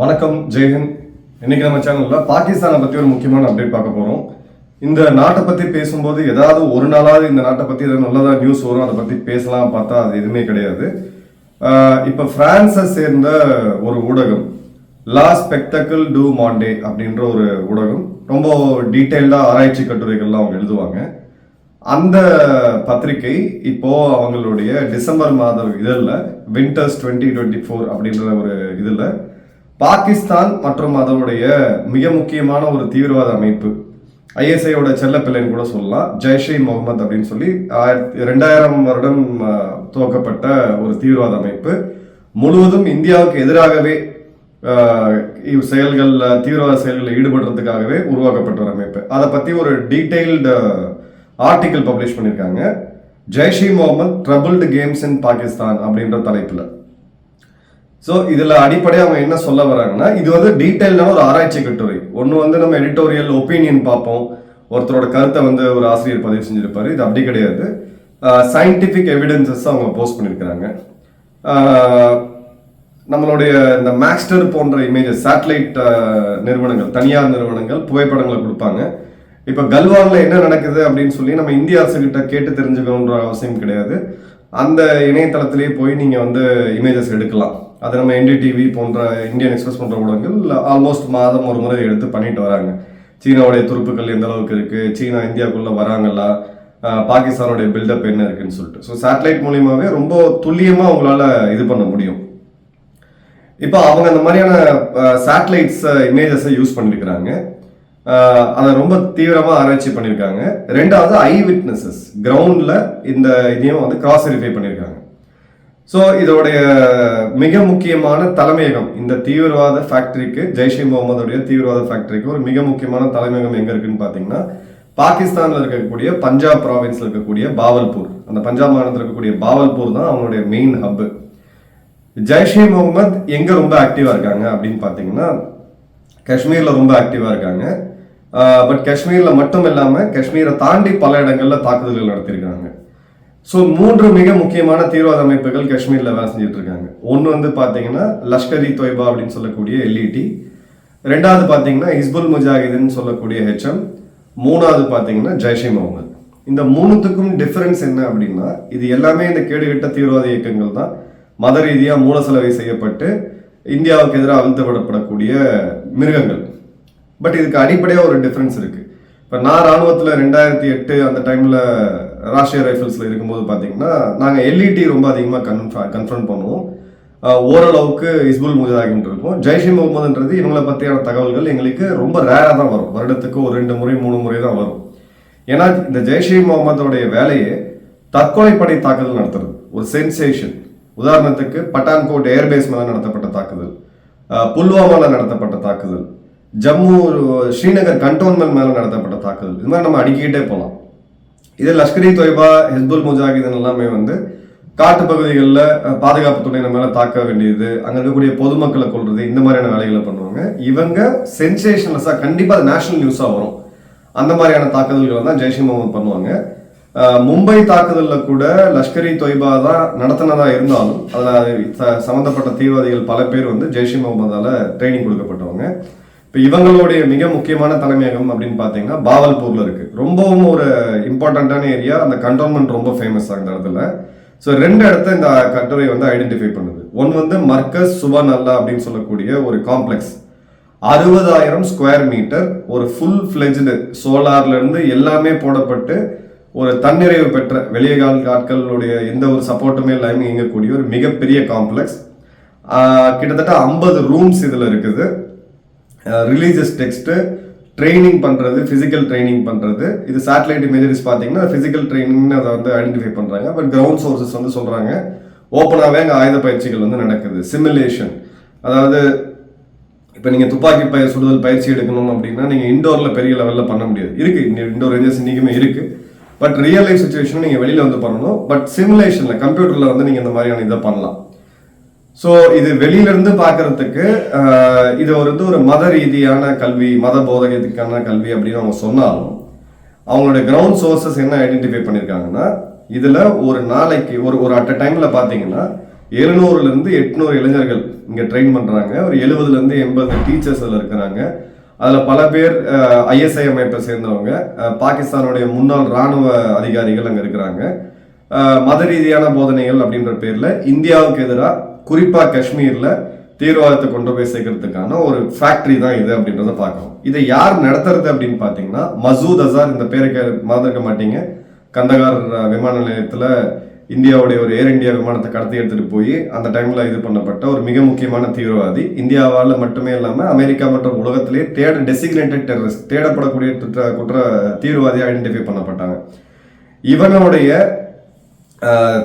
வணக்கம் ஜெயஹிந்த் இன்னைக்கு நம்ம சேனல்ல பாகிஸ்தானை பத்தி ஒரு முக்கியமான அப்டேட் பார்க்க போறோம். இந்த நாட்டை பத்தி பேசும்போது ஏதாவது ஒரு நாளாவது இந்த நாட்டை பத்தி ஏதாவது நல்லதா நியூஸ் வரும் அதை பத்தி பேசலாம் பார்த்தா அது எதுவுமே கிடையாது. இப்போ பிரான்ஸை சேர்ந்த ஒரு ஊடகம் லா ஸ்பெக்டக்கிள் டூ மாண்டே அப்படின்ற ஒரு ஊடகம் ரொம்ப டீட்டெயில்டா ஆராய்ச்சி கட்டுரைகள்லாம் அவங்க எழுதுவாங்க. அந்த பத்திரிகை இப்போ அவங்களுடைய டிசம்பர் மாத இதழில் வின்டர்ஸ் டுவெண்ட்டி டுவெண்ட்டி ஃபோர் அப்படின்ற ஒரு இதில் பாகிஸ்தான் மற்றும் அதனுடைய மிக முக்கியமான ஒரு தீவிரவாத அமைப்பு. ஐஎஸ்ஐயோட செல்லப்பிள்ளைன்னு கூட சொல்லலாம். ஜெய்ஷே முகமது அப்படின்னு சொல்லி ஆயிரத்தி ரெண்டாயிரம் வருடம் துவக்கப்பட்ட ஒரு தீவிரவாத அமைப்பு. முழுவதும் இந்தியாவுக்கு எதிராகவே செயல்களில் இவ் தீவிரவாத செயல்களில் ஈடுபடுறதுக்காகவே உருவாக்கப்பட்ட ஒரு அமைப்பு. அதை பற்றி ஒரு டீட்டெயில்டு ஆர்டிக்கல் பப்ளிஷ் பண்ணியிருக்காங்க Jaishe Mohammed troubled games in Pakistan அப்படின்ற தலைப்பில். ஸோ இதில் அடிப்படையாக அவங்க என்ன சொல்ல வராங்கன்னா இது வந்து டீட்டெயிலான ஒரு ஆராய்ச்சி கட்டுரை. ஒன்று வந்து நம்ம எடிட்டோரியல் ஒப்பீனியன் பார்ப்போம். ஒருத்தரோட கருத்தை வந்து ஒரு ஆசிரியர் பதிவு செஞ்சிருப்பாரு. இது அப்படி கிடையாது. சயின்டிஃபிக் எவிடன்சஸ் அவங்க போஸ்ட் பண்ணியிருக்கிறாங்க நம்மளுடைய இந்த மேக்ஸ்டர் போன்ற இமேஜஸ் சேட்டலைட் நிறுவனங்கள் தனியார் நிறுவனங்கள் புகைப்படங்களை கொடுப்பாங்க. இப்போ கல்வானில் என்ன நடக்குது அப்படின்னு சொல்லி நம்ம இந்திய அரசுகிட்ட கேட்டு தெரிஞ்சுக்கணுன்ற அவசியம் கிடையாது. அந்த இணையதளத்திலேயே போய் நீங்கள் வந்து இமேஜஸ் எடுக்கலாம். அது நம்ம என்டிடிவி போன்ற இந்தியன் எக்ஸ்பிரஸ் போன்ற ஊடகங்கள் ஆல்மோஸ்ட் மாதம் ஒரு முறை எடுத்து பண்ணிட்டு வராங்க. சீனாவுடைய துருப்புக்கள் எந்த அளவுக்கு இருக்கு? சீனா இந்தியாவுக்குள்ளே வராங்களா? பாகிஸ்தானுடைய பில்டப் என்ன இருக்குன்னு சொல்லிட்டு. ஸோ சேட்டலைட் மூலியமாகவே ரொம்ப துல்லியமாக அவங்களால இது பண்ண முடியும். இப்போ அவங்க அந்த மாதிரியான சேட்டலைட்ஸ் இமேஜஸை யூஸ் பண்ணியிருக்கிறாங்க அதை ரொம்ப தீவிரமாக ஆராய்ச்சி பண்ணியிருக்காங்க ரெண்டாவது ஐ விட்னஸஸ் கிரவுண்டில் இந்த இதையும் வந்து கிராஸ் வெரிஃபை பண்ணியிருக்காங்க ஸோ இதோடைய மிக முக்கியமான தலைமையகம் இந்த தீவிரவாத ஃபேக்டரிக்கு ஜெய்ஷே முகமதுடைய தீவிரவாத ஃபேக்டரிக்கு ஒரு மிக முக்கியமான தலைமையகம் எங்கே இருக்குன்னு பார்த்தீங்கன்னா பாகிஸ்தானில் இருக்கக்கூடிய பஞ்சாப் ப்ராவின்ஸில் இருக்கக்கூடிய பாவல்பூர். அந்த பஞ்சாப் மாநிலத்தில் இருக்கக்கூடிய பாவல்பூர் தான் அவங்களுடைய மெயின் ஹப்பு ஜெய்ஷே முகமது எங்கே ரொம்ப ஆக்டிவாக இருக்காங்க அப்படின்னு பார்த்தீங்கன்னா காஷ்மீரில் ரொம்ப ஆக்டிவாக இருக்காங்க. பட் காஷ்மீரில் மட்டும் இல்லாமல் காஷ்மீரை தாண்டி பல இடங்களில் தாக்குதல்கள் நடத்தியிருக்காங்க. ஸோ மூன்று மிக முக்கியமான தீவிரவாத அமைப்புகள் காஷ்மீரில் வேலை செஞ்சுட்டு இருக்காங்க ஒன்று வந்து பார்த்தீங்கன்னா லஷ்கர் இ தொய்பா அப்படின்னு சொல்லக்கூடிய எல்இடி ரெண்டாவது பார்த்தீங்கன்னா ஹிஸ்புல் முஜாஹிதின் சொல்லக்கூடிய ஹெச்எம். மூணாவது பார்த்தீங்கன்னா ஜெய்ஷே முகமது. இந்த மூணுத்துக்கும் டிஃப்ரென்ஸ் என்ன அப்படின்னா இது எல்லாமே இந்த கேடுகட்ட தீவிரவாத இயக்கங்கள் தான். மத ரீதியாக மூலசலவை செய்யப்பட்டு இந்தியாவுக்கு எதிராக அழுத்தப்படப்படக்கூடிய மிருகங்கள். பட் இதுக்கு அடிப்படையாக ஒரு டிஃப்ரென்ஸ் இருக்குது இப்போ நான் இராணுவத்தில் ரெண்டாயிரத்தி எட்டு அந்த டைமில் ராஷ்டிரிய ரைஃபிள்ஸில் இருக்கும்போது பார்த்தீங்கன்னா நாங்கள் எல்இடி ரொம்ப அதிகமாக கன்ஃப கன்ஃபர்ன் பண்ணுவோம். ஓரளவுக்கு இஸ்புல் முஜாஹின் இருக்கும் ஜெய்ஷி முகமதுன்றது இவங்களை பற்றியான தகவல்கள் எங்களுக்கு ரொம்ப ரேராக தான் வரும். வருடத்துக்கு ஒரு ரெண்டு முறை மூணு முறை தான் வரும். ஏன்னா இந்த ஜெய்ஷே முகமதோடைய வேலையே தற்கொலைப்படை தாக்குதல் நடத்துறது. ஒரு சென்சேஷன் உதாரணத்துக்கு பட்டான்கோட் ஏர்பேஸ் மேலே நடத்தப்பட்ட தாக்குதல். புல்வாமாவில் நடத்தப்பட்ட தாக்குதல். ஜம்மு ஸ்ரீநகர் கண்டோன்மெண்ட் மேலே நடத்தப்பட்ட தாக்குதல். இது மாதிரி நம்ம அடிக்கிட்டே போகலாம். இதே லஷ்கரி தொய்பா ஹிஸ்புல் முஜாஹிதன் எல்லாமே வந்து காட்டு பகுதிகளில் பாதுகாப்பு துறையினர் மேலே தாக்க வேண்டியது அங்கே இருக்கக்கூடிய பொதுமக்களை கொள்வது இந்த மாதிரியான வேலைகளை பண்ணுவாங்க. இவங்க சென்சேஷனஸாக கண்டிப்பாக அது நேஷனல் நியூஸாக வரும். அந்த மாதிரியான தாக்குதல்களை தான் ஜெய்ஷே முகமது பண்ணுவாங்க. மும்பை தாக்குதலில் கூட லஷ்கரி தொய்பா தான் நடத்தினதாக இருந்தாலும் அதில் ச- தீவிரவாதிகள் பல பேர் வந்து ஜெய்ஷே முகமதால் ட்ரைனிங் கொடுக்கப்பட்டவங்க. இப்போ இவங்களுடைய மிக முக்கியமான தலைமையகம் அப்படின்னு பார்த்தீங்கன்னா பாவல்பூரில் இருக்குது ரொம்பவும் ஒரு இம்பார்ட்டண்ட்டான ஏரியா அந்த கண்டோன்மெண்ட் ரொம்ப ஃபேமஸ் அந்த இடத்துல. ஸோ ரெண்டு இடத்த இந்த கட்டுரை வந்து ஐடென்டிஃபை பண்ணுது. ஒன்று வந்து மர்கஸ் சுபான் அல்லா அப்படின்னு சொல்லக்கூடிய ஒரு காம்ப்ளெக்ஸ் அறுபதாயிரம் ஸ்கொயர் மீட்டர் ஒரு ஃபுல் ஃப்ளெஜ்டு சோலார்லேருந்து எல்லாமே போடப்பட்டு ஒரு தன்னிறைவு பெற்ற வெளியகால் ஆட்களுடைய எந்த ஒரு சப்போர்ட்டுமே இல்லாமல் இயங்கக்கூடிய ஒரு மிகப்பெரிய காம்ப்ளெக்ஸ் கிட்டத்தட்ட ஐம்பது ரூம்ஸ் இதில் இருக்குது. ரிலீஜியஸ் டெக்ஸ்ட்டு ட்ரைனிங் பண்ணுறது ஃபிசிக்கல் ட்ரைனிங் பண்ணுறது இது சேட்டலைட் இமேஜரிஸ் பார்த்தீங்கன்னா ஃபிசிக்கல் ட்ரைனிங்னு அதை வந்து ஐடென்டிஃபை பண்ணுறாங்க பட் கிரவுண்ட் சோர்சஸ் வந்து சொல்கிறாங்க ஓப்பனாகவே அங்கே ஆயுத பயிற்சிகள் வந்து நடக்குது. சிமுலேஷன் அதாவது இப்போ நீங்கள் துப்பாக்கி பய சுடுதல் பயிற்சி எடுக்கணும் அப்படின்னா நீங்கள் இண்டோரில் பெரிய லெவலில் பண்ண முடியாது. இருக்குது இண்டோர் ரேஞ்சஸ் இன்றைக்குமே இருக்குது பட் ரியல் லைஃப் சுச்சுவேஷன் நீங்கள் வெளியில் வந்து பண்ணணும். பட் சிமுலேஷனில் கம்ப்யூட்டரில் வந்து நீங்கள் இந்த மாதிரியான இதை பண்ணலாம். ஸோ இது வெளியிலிருந்து பார்க்கறதுக்கு இது வந்து ஒரு மத ரீதியான கல்வி மத போதகத்துக்கான கல்வி அப்படின்னு அவங்க சொன்னாலும் அவங்களுடைய கிரவுண்ட் சோர்சஸ் என்ன ஐடென்டிஃபை பண்ணியிருக்காங்கன்னா இதில் ஒரு நாளைக்கு ஒரு ஒரு அட் டைமில் பார்த்தீங்கன்னா எழுநூறுலேருந்து எட்நூறு இளைஞர்கள் இங்கே ட்ரெயின் பண்ணுறாங்க ஒரு எழுபதுலேருந்து எண்பது டீச்சர்ஸ் அதில் இருக்கிறாங்க. அதில் பல பேர் ஐஎஸ்ஐ அமைப்பை சேர்ந்தவங்க. பாகிஸ்தானுடைய முன்னாள் ராணுவ அதிகாரிகள் அங்கே இருக்கிறாங்க. மத ரீதியான போதனைகள் அப்படின்ற பேரில் இந்தியாவுக்கு எதிராக குறிப்பாக காஷ்மீரில் தீவிரவாதத்தை கொண்டு போய் சேர்க்கறதுக்கான ஒரு ஃபேக்ட்ரி தான் இது அப்படின்றத பார்க்கணும். இதை யார் நடத்துறது அப்படின்னு பார்த்தீங்கன்னா மசூத் அசார் இந்த பேரை கே மறந்துருக்க மாட்டீங்க. கந்தகார் விமான நிலையத்தில் இந்தியாவுடைய ஒரு ஏர் இந்தியா விமானத்தை கடத்தி எடுத்துகிட்டு போய் அந்த டைமில் இது பண்ணப்பட்ட ஒரு மிக முக்கியமான தீவிரவாதி. இந்தியாவால் மட்டுமே இல்லாமல் அமெரிக்கா மற்றும் உலகத்திலேயே தேட டெசிக்னேட்டட் டெரரிஸ்ட் தேடப்படக்கூடிய குற்ற குற்ற ஐடென்டிஃபை பண்ணப்பட்டாங்க. இவனுடைய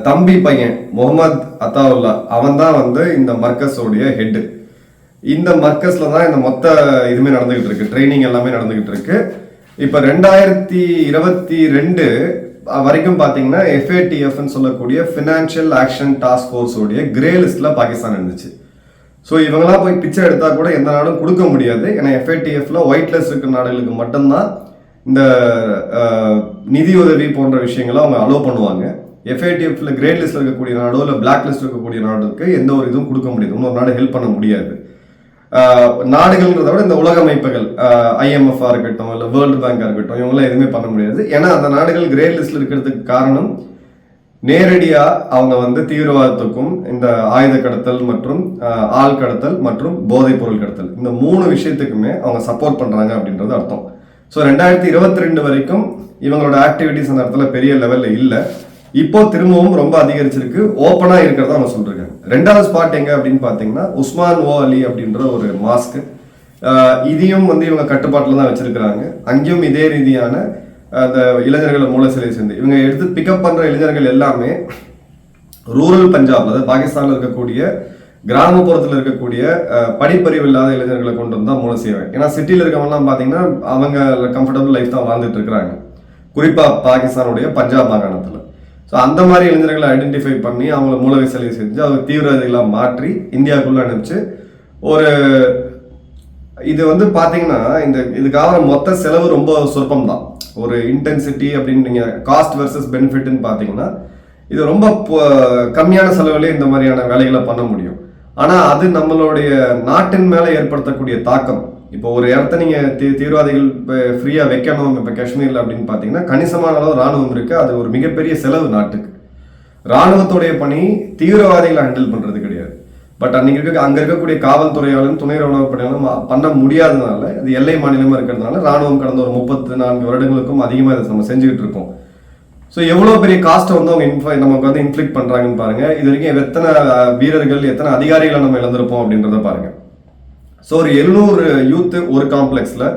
தம்பி பையன் முகமது அத்தாவுல்லா அவன் தான் வந்து இந்த மர்க்கஸோடைய ஹெட்டு இந்த மர்க்கஸில் தான் இந்த மொத்த இதுவுமே நடந்துக்கிட்டு இருக்கு ட்ரைனிங் எல்லாமே நடந்துக்கிட்டு இருக்கு. இப்போ ரெண்டாயிரத்தி இருபத்தி ரெண்டு வரைக்கும் பார்த்தீங்கன்னா எஃப்ஏடிஎஃப்னு சொல்லக்கூடிய ஃபினான்ஷியல் ஆக்ஷன் டாஸ்க் ஃபோர்ஸோடைய கிரே லிஸ்ட்ல பாகிஸ்தான் இருந்துச்சு. ஸோ இவங்களாம் போய் பிச்சை எடுத்தால் கூட எந்த நாடும் கொடுக்க முடியாது. ஏன்னா எஃப்ஐடிஎஃப்ல ஒயிட் லிஸ்ட் இருக்கிற நாடுகளுக்கு மட்டும்தான் இந்த நிதி உதவி போன்ற விஷயங்களை அவங்க அலோவ் பண்ணுவாங்க. எஃப்ஐடிஎஃப்ல கிரேட் லிஸ்ட் இருக்கக்கூடிய நாடோ இல்லை பிளாக் லிஸ்ட் இருக்கக்கூடிய நாடுக்கு எந்த ஒரு இதுவும் கொடுக்க முடியாது. இன்னொரு நாடு ஹெல்ப் பண்ண முடியாது. நாடுகள்ன்றத விட இந்த உலக அமைப்புகள் ஐஎம்எஃப் இருக்கட்டும் இல்லை வேர்ல்டு பேங்காக இருக்கட்டும் இவங்களாம் எதுவுமே பண்ண முடியாது. ஏன்னா அந்த நாடுகள் கிரே லிஸ்ட்ல இருக்கிறதுக்கு காரணம் நேரடியாக அவங்க வந்து தீவிரவாதத்துக்கும் இந்த ஆயுத கடத்தல் மற்றும் ஆள் கடத்தல் மற்றும் போதைப் பொருள் கடத்தல். இந்த மூணு விஷயத்துக்குமே அவங்க சப்போர்ட் பண்ணுறாங்க அப்படின்றது அர்த்தம். ஸோ ரெண்டாயிரத்தி இருபத்தி ரெண்டு வரைக்கும் இவங்களோட ஆக்டிவிட்டிஸ் அந்த இடத்துல பெரிய லெவலில் இல்லை. இப்போ திரும்பவும் ரொம்ப அதிகரிச்சிருக்கு. ஓப்பனாக இருக்கிறதா அவங்க சொல்றாங்க ரெண்டாவது ஸ்பாட் எங்க அப்படின்னு பார்த்தீங்கன்னா உஸ்மான் ஓ அலி அப்படின்ற ஒரு மாஸ்க் இதையும் வந்து இவங்க கட்டுப்பாட்டில் தான் வச்சிருக்கிறாங்க. அங்கேயும் இதே ரீதியான அந்த இளைஞர்களை மூல சிலை சேர்ந்து. இவங்க எடுத்து பிக்கப் பண்ணுற இளைஞர்கள் எல்லாமே ரூரல் பஞ்சாப் அதாவது பாகிஸ்தானில் இருக்கக்கூடிய கிராமப்புறத்தில் இருக்கக்கூடிய படிப்பறிவு இல்லாத இளைஞர்களை கொண்டு வந்து தான் மூலம் செய்வேன் ஏன்னா சிட்டியில் இருக்கவங்கலாம் பார்த்தீங்கன்னா அவங்க கம்ஃபர்டபுள் லைஃப் தான் வாழ்ந்துட்டு இருக்கிறாங்க. குறிப்பாக பாகிஸ்தானுடைய பஞ்சாப் மாகாணத்தில். ஸோ அந்த மாதிரி இளைஞர்களை ஐடென்டிஃபை பண்ணி அவங்கள மூலவை சிலை செஞ்சு அவங்க தீவிரவாதிகளாக மாற்றி இந்தியாவுக்குள்ளே அனுப்பிச்சு ஒரு இது வந்து பார்த்தீங்கன்னா இந்த இதுக்காக மொத்த செலவு ரொம்ப சொற்பம் தான் ஒரு இன்டென்சிட்டி அப்படின்னு நீங்கள் காஸ்ட் வெர்சஸ் பெனிஃபிட்னு பார்த்தீங்கன்னா இது ரொம்ப கம்மியான செலவுலேயே இந்த மாதிரியான வேலைகளை பண்ண முடியும். ஆனால் அது நம்மளுடைய நாட்டின் மேலே ஏற்படுத்தக்கூடிய தாக்கம். இப்போ ஒரு இடத்த நீங்க தீ- தீவிரவாதிகள் ஃப்ரீயா வைக்கணும் இப்போ காஷ்மீர்ல அப்படின்னு பாத்தீங்கன்னா கணிசமான அளவு ராணுவம் இருக்கு. அது ஒரு மிகப்பெரிய செலவு நாட்டுக்கு. ராணுவத்துடைய பணி தீவிரவாதிகளை ஹேண்டில் பண்றது கிடையாது. பட் அன்னைக்கு இருக்க அங்க இருக்கக்கூடிய காவல்துறையாலும் துணை ராணுவ படையாலும் பண்ண முடியாததுனால இது எல்லை மாநிலமா இருக்கிறதுனால ராணுவம் கடந்த ஒரு முப்பத்தி நான்கு வருடங்களுக்கும் அதிகமா இதை நம்ம செஞ்சுக்கிட்டு இருக்கோம். ஸோ எவ்வளோ பெரிய காஸ்ட்டை வந்து அவங்க இன்ஃப நமக்கு வந்து இன்ஃப்ளிக் பண்ணுறாங்கன்னு பாருங்கள் இது வரைக்கும் எத்தனை வீரர்கள் எத்தனை அதிகாரிகளை நம்ம இழந்திருப்போம் அப்படின்றத பாருங்கள் ஸோ ஒரு எழுநூறு யூத்து ஒரு காம்ப்ளெக்ஸில்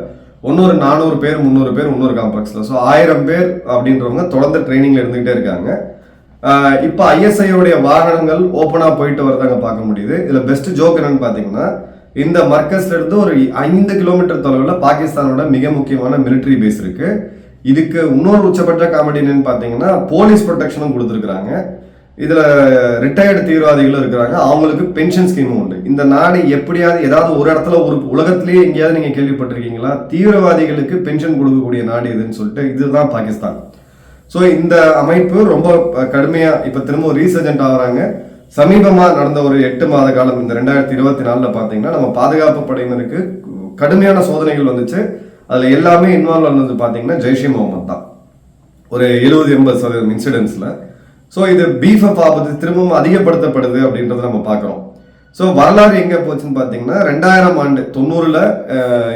இன்னொரு நானூறு பேர் முந்நூறு பேர் இன்னொரு காம்ப்ளெக்ஸில் ஸோ ஆயிரம் பேர் அப்படின்றவங்க தொடர்ந்து ட்ரைனிங்கில் இருந்துகிட்டே இருக்காங்க. இப்போ ஐஎஸ்ஐயோடைய வாகனங்கள் ஓப்பனாக போயிட்டு வரதாங்க பார்க்க முடியுது. இதில் பெஸ்ட் ஜோக் என்னன்னு பார்த்தீங்கன்னா இந்த மர்க்கஸ்ல இருந்து ஒரு ஐந்து கிலோமீட்டர் தொலைவில் பாகிஸ்தானோட மிக முக்கியமான மிலிட்டரி பேஸ் இருக்குது இதுக்கு இன்னொரு உச்சபட்ச காமெடி என்னன்னு பார்த்தீங்கன்னா போலீஸ் ப்ரொடெக்ஷனும் கொடுத்துருக்குறாங்க. இதில் ரிட்டையர்டு தீவிரவாதிகளும் இருக்கிறாங்க. அவங்களுக்கு பென்ஷன் ஸ்கீமும் உண்டு. இந்த நாடு எப்படியாவது ஏதாவது ஒரு இடத்துல ஒரு உலகத்திலேயே எங்கேயாவது நீங்கள் கேள்விப்பட்டிருக்கீங்களா? தீவிரவாதிகளுக்கு பென்ஷன் கொடுக்கக்கூடிய நாடு இதுன்னு சொல்லிட்டு இதுதான் பாகிஸ்தான். ஸோ இந்த அமைப்பு ரொம்ப கடுமையாக இப்போ திரும்ப ரீசர்ஜென்ட் ஆகுறாங்க. சமீபமாக நடந்த ஒரு எட்டு மாத காலம் இந்த ரெண்டாயிரத்தி இருபத்தி நாலில் பார்த்தீங்கன்னா நம்ம பாதுகாப்பு படையினருக்கு கடுமையான சோதனைகள் வந்துச்சு. அதில் எல்லாமே இன்வால்வ் ஆனது பார்த்தீங்கன்னா ஜெய்ஷே முகமது தான். ஒரு எழுபது எண்பது சதவீதம் இன்சிடென்ட்ஸில் ஸோ இது பீஃப் ஆபத்து திரும்பவும் அதிகப்படுத்தப்படுது அப்படின்றத நம்ம பார்க்குறோம். ஸோ வரலாறு எங்கே போச்சுன்னு பார்த்தீங்கன்னா ரெண்டாயிரம் ஆண்டு தொண்ணூறில்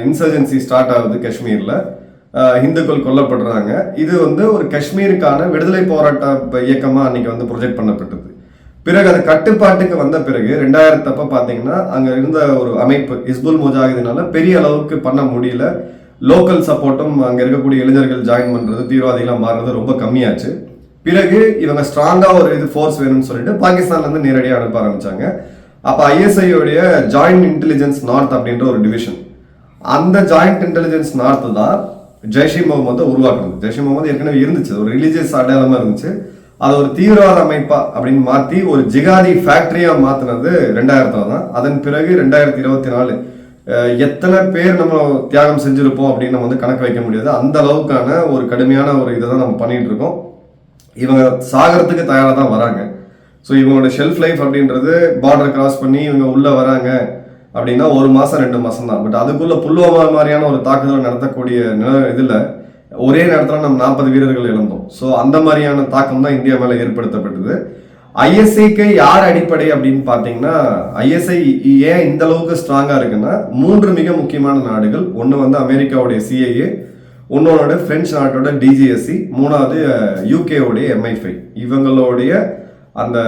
இன்சர்ஜென்சி ஸ்டார்ட் ஆகுது காஷ்மீரில். இந்துக்கள் கொல்லப்படுறாங்க. இது வந்து ஒரு காஷ்மீருக்கான விடுதலை போராட்ட இயக்கமாக அன்றைக்கி வந்து ப்ரொஜெக்ட் பண்ணப்பட்டது. பிறகு அது கட்டுப்பாட்டுக்கு வந்த பிறகு ரெண்டாயிரத்தப்ப பார்த்தீங்கன்னா அங்கே இருந்த ஒரு அமைப்பு இஸ்புல் முஜாஹிதினால பெரிய அளவுக்கு பண்ண முடியல. லோக்கல் சப்போர்ட்டும் அங்கே இருக்கக்கூடிய இளைஞர்கள் ஜாயின் பண்ணுறது தீவிரவாதிகளாக மாறுறது ரொம்ப கம்மியாச்சு. பிறகு இவங்க ஸ்ட்ராங்காக ஒரு இது ஃபோர்ஸ் வேணும்னு சொல்லிட்டு பாகிஸ்தான்லேருந்து நேரடியாக அனுப்ப ஆரம்பித்தாங்க அப்போ ஐஎஸ்ஐயோடைய ஜாயிண்ட் இன்டெலிஜென்ஸ் நார்த் அப்படின்ற ஒரு டிவிஷன் அந்த ஜாயிண்ட் இன்டெலிஜென்ஸ் நார்த் தான் ஜெய்ஷி முகமது உருவாக்குனது. ஜெய்ஷி முகமது ஏற்கனவே இருந்துச்சு. ஒரு ரிலீஜியஸ் அடையாளமாக இருந்துச்சு. அது ஒரு தீவிரவாத அமைப்பா அப்படின்னு மாற்றி ஒரு ஜிகாதி ஃபேக்டரியாக மாற்றினது ரெண்டாயிரத்தில் தான். அதன் பிறகு ரெண்டாயிரத்தி இருபத்தி நாலு எத்தனை பேர் நம்ம தியாகம் செஞ்சுருப்போம் அப்படின்னு நம்ம வந்து கணக்கு வைக்க முடியாது. அந்த அளவுக்கான ஒரு கடுமையான ஒரு இதை தான் நம்ம பண்ணிகிட்டு இருக்கோம். இவங்க சாகறதுக்கு தயாராக தான் வராங்க. ஸோ இவங்களோட ஷெல்ஃப் லைஃப் அப்படின்றது பார்டர் கிராஸ் பண்ணி இவங்க உள்ளே வராங்க அப்படின்னா ஒரு மாதம் ரெண்டு மாதம் தான். பட் அதுக்குள்ளே புல்வாமா மாதிரியான ஒரு தாக்குதலை நடத்தக்கூடிய நில இதில் ஒரே நேரத்தில் நம்ம நாற்பது வீரர்கள் இழந்தோம். ஸோ அந்த மாதிரியான தாக்கம் தான் இந்தியா மேலே ஏற்படுத்தப்பட்டது. ஐஎஸ்ஐக்கு யார் அடிப்படை அப்படின்னு பார்த்தீங்கன்னா ஐஎஸ்ஐ ஏன் இந்த அளவுக்கு ஸ்ட்ராங்காக இருக்குன்னா மூன்று மிக முக்கியமான நாடுகள். ஒன்று வந்து அமெரிக்காவுடைய சிஐஏ ஒன்னோட பிரெஞ்சு நாட்டோட டிஜிஎஸ்சி மூணாவது யூகேவுடைய எம்ஐஃபை இவங்களுடைய அந்த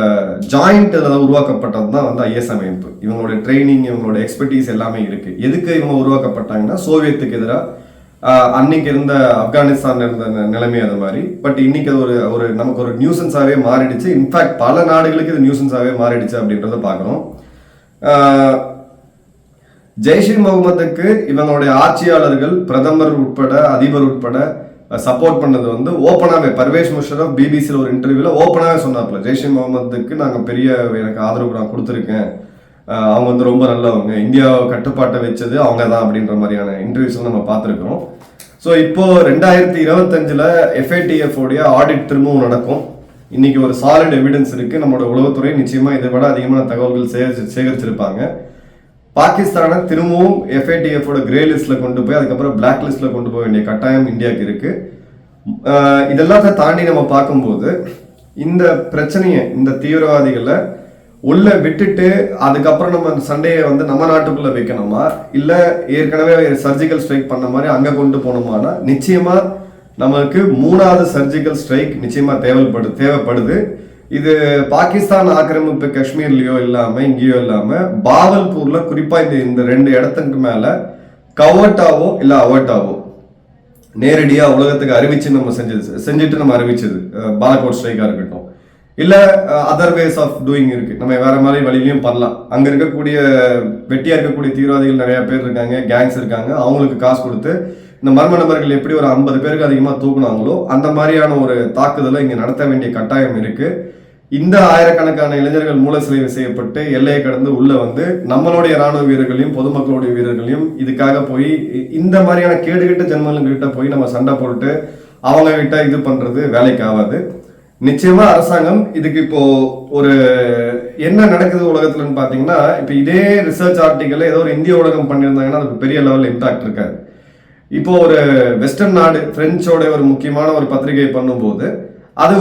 ஜாயிண்ட் அதில் உருவாக்கப்பட்டது தான் வந்து ஐஎஸ் அமைப்பு. இவங்களுடைய ட்ரைனிங் இவங்களோட எக்ஸ்பர்டீஸ் எல்லாமே இருக்குது எதுக்கு இவங்க உருவாக்கப்பட்டாங்கன்னா சோவியத்துக்கு எதிராக அன்னைக்கு இருந்த ஆப்கானிஸ்தான் இருந்த நிலைமை அது மாதிரி. பட் இன்னைக்கு அது ஒரு ஒரு நமக்கு ஒரு நியூசன்ஸாகவே மாறிடுச்சு. இன்ஃபேக்ட் பல நாடுகளுக்கு இது நியூசன்ஸாகவே மாறிடுச்சு அப்படின்றத பார்க்குறோம். ஜெய்ஷ் முகமதுக்கு இவங்களுடைய ஆட்சியாளர்கள் பிரதமர் உட்பட அதிபர் உட்பட சப்போர்ட் பண்ணது வந்து ஓப்பனாகவே பர்வேஷ் முஷரப் பிபிசியில் ஒரு இன்டர்வியூவில் ஓப்பனாகவே சொன்னார்ல ஜெய்ஷ் முகமதுக்கு நாங்கள் பெரிய எனக்கு ஆதரவு நான் கொடுத்துருக்கேன். அவங்க வந்து ரொம்ப நல்லவங்க. இந்தியா கட்டுப்பாட்டை வச்சது அவங்க தான் அப்படின்ற மாதிரியான இன்டர்வியூஸ் நம்ம பார்த்துருக்குறோம். ஸோ இப்போ ரெண்டாயிரத்தி இருபத்தஞ்சில் எஃப்ஐடிஎஃப்டைய ஆடிட் திரும்பவும் நடக்கும். இன்னைக்கு ஒரு சாலிட் எவிடன்ஸ் இருக்கு. நம்மளோட உளவுத்துறை நிச்சயமா இதை விட அதிகமான தகவல்கள் சேகரிச்சு சேகரிச்சிருப்பாங்க. பாகிஸ்தானை திரும்பவும் எஃப்ஐடிஎஃப் கிரே லிஸ்ட்ல கொண்டு போய் அதுக்கப்புறம் பிளாக் லிஸ்ட்ல கொண்டு போக வேண்டிய கட்டாயம் இந்தியாவுக்கு இருக்கு. இதெல்லாத்த தாண்டி நம்ம பார்க்கும்போது இந்த பிரச்சனையை இந்த தீவிரவாதிகளை உள்ள விட்டுட்டு அதுக்கப்புறம் நம்ம அந்த சண்டையை வந்து நம்ம நாட்டுக்குள்ள வைக்கணுமா? இல்ல ஏற்கனவே சர்ஜிக்கல் ஸ்ட்ரைக் பண்ண மாதிரி அங்க கொண்டு போனோமானா நிச்சயமா நமக்கு மூணாவது சர்ஜிக்கல் ஸ்ட்ரைக் நிச்சயமா தேவைப்படு தேவைப்படுது. இது பாகிஸ்தான் ஆக்கிரமிப்பு காஷ்மீர்லயோ இல்லாம இங்கேயோ இல்லாம பாவல்பூர்ல குறிப்பா இந்த இந்த ரெண்டு இடத்துக்கு மேல கவர்ட்டாவோ இல்ல அவர்ட்டாவோ நேரடியா உலகத்துக்கு அறிவிச்சு நம்ம செஞ்சது செஞ்சுட்டு நம்ம அறிவிச்சது. பாலகோட் ஸ்ட்ரைக்கா இருக்கட்டும். இல்ல அதர் வேஸ் ஆஃப் டூயிங் இருக்கு. நம்ம வேற மாதிரி வழியிலையும் பண்ணலாம். அங்க இருக்கக்கூடிய வெட்டியா இருக்கக்கூடிய தீவிரவாதிகள் நிறைய பேர் இருக்காங்க கேங்ஸ் இருக்காங்க. அவங்களுக்கு காசு கொடுத்து இந்த மர்ம நபர்கள் எப்படி ஒரு ஐம்பது பேருக்கு அதிகமாக தூக்குனாங்களோ அந்த மாதிரியான ஒரு தாக்குதலை இங்கே நடத்த வேண்டிய கட்டாயம் இருக்குது இந்த ஆயிரக்கணக்கான இளைஞர்கள் மூல செய்யப்பட்டு எல்லையை கடந்து உள்ள வந்து நம்மளுடைய ராணுவ வீரர்களையும் பொதுமக்களுடைய வீரர்களையும் இதுக்காக போய் இந்த மாதிரியான கேடுகட்ட ஜென்மங்கள் கிட்ட போய் நம்ம சண்டை போட்டு அவங்க கிட்ட இது பண்றது வேலைக்கு ஆகாது. நிச்சயமா அரசாங்கம் இதுக்கு இப்போ ஒரு என்ன நடக்குது உலகத்துலன்னு பாத்தீங்கன்னா இப்போ இதே ரிசர்ச் ஆர்டிக்கல் ஏதோ ஒரு இந்திய ஊடகம் பண்ணியிருந்தாங்கன்னா அதுக்கு பெரிய லெவலில் இம்பாக்ட் இருக்காது. இப்போ ஒரு வெஸ்டர்ன் நாடு பிரெஞ்சோட ஒரு முக்கியமான ஒரு பத்திரிகை பண்ணும்போது அது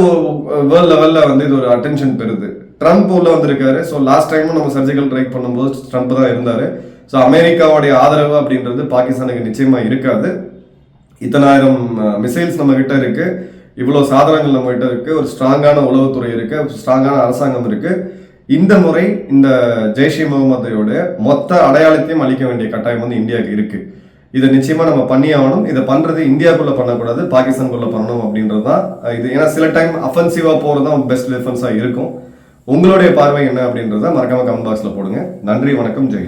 வேர்ல்ட் லெவலில் வந்து இது ஒரு அட்டென்ஷன் பெறுது. ட்ரம்ப் உள்ள வந்திருக்காரு. ஸோ லாஸ்ட் டைமும் நம்ம சர்ஜிக்கல் ஸ்ட்ரைக் பண்ணும்போது ட்ரம்ப் தான் இருந்தார். ஸோ அமெரிக்காவுடைய ஆதரவு அப்படின்றது பாகிஸ்தானுக்கு நிச்சயமாக இருக்காது. இத்தனாயிரம் மிசைல்ஸ் நம்மக்கிட்ட இருக்குது இவ்வளோ சாதனங்கள் நம்மகிட்ட இருக்குது ஒரு ஸ்ட்ராங்கான உளவுத்துறை இருக்குது ஸ்ட்ராங்கான அரசாங்கம் இருக்குது இந்த முறை இந்த ஜெய்ஷி முகமதையோட மொத்த அடையாளத்தையும் அளிக்க வேண்டிய கட்டாயம் வந்து இந்தியாவுக்கு இருக்குது இதை நிச்சயமாக நம்ம பண்ணி ஆகணும். இதை பண்ணுறது இந்தியாக்குள்ளே பண்ணக்கூடாது பாகிஸ்தான்குள்ளே பண்ணணும் அப்படின்றது தான் இது. ஏன்னா சில டைம் அஃபென்சிவாக போகிறது தான் பெஸ்ட் டிஃபென்ஸாக இருக்கும். உங்களுடைய பார்வை என்ன அப்படின்றத மறக்காம கமெண்ட் பாக்ஸில் போடுங்க. நன்றி வணக்கம் ஜெயன்